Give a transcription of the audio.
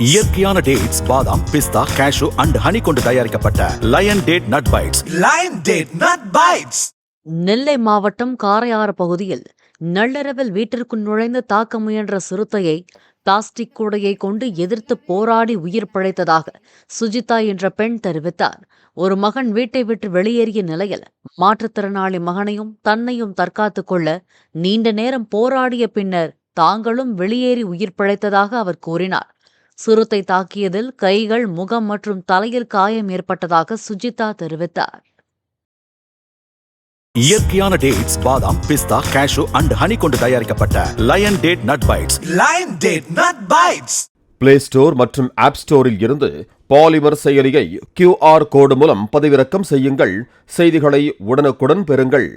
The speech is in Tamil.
இயற்கையான டேட்ஸ் பாதாம் பிஸ்தா கேஷு அண்ட் ஹனி கொண்டு தயாரிக்கப்பட்ட Lion Date Nut Bites Lion Date Nut Bites. Nellai மாவட்டம் காரையாறு பகுதியில் நள்ளிரவில் வீட்டிற்குள் நுழைந்து தாக்க முயன்ற சிறுத்தையை பிளாஸ்டிக் கூடையை கொண்டு எதிர்த்து போராடி உயிர் பிழைத்ததாக சுஜிதா என்ற பெண் தெரிவித்தார். ஒரு மகன் வீட்டை விட்டு வெளியேறிய நிலையில் மாற்றுத்திறனாளி மகனையும் தன்னையும் தற்காத்துக் கொள்ள நீண்ட நேரம் போராடிய பின்னர் தாங்களும் வெளியேறி உயிர் பிழைத்ததாக அவர் கூறினார். சிறுத்தை தாக்கியதில் கைகள் முகம் மற்றும் தலையில் காயம் ஏற்பட்டதாக சுஜிதா தெரிவித்தார். இயற்கையான டேட்ஸ் பாதாம் பிஸ்தா கேஷு அண்ட் ஹனி கொண்டு தயாரிக்கப்பட்ட Lion Date Nut Bites Lion Date Nut Bites. Play store மற்றும் ஆப் ஸ்டோரில் இருந்து பாலிமர் செயலியை கியூஆர் கோடு மூலம் பதிவிறக்கம் செய்யுங்கள். செய்திகளை உடனுக்குடன் பெறுங்கள்.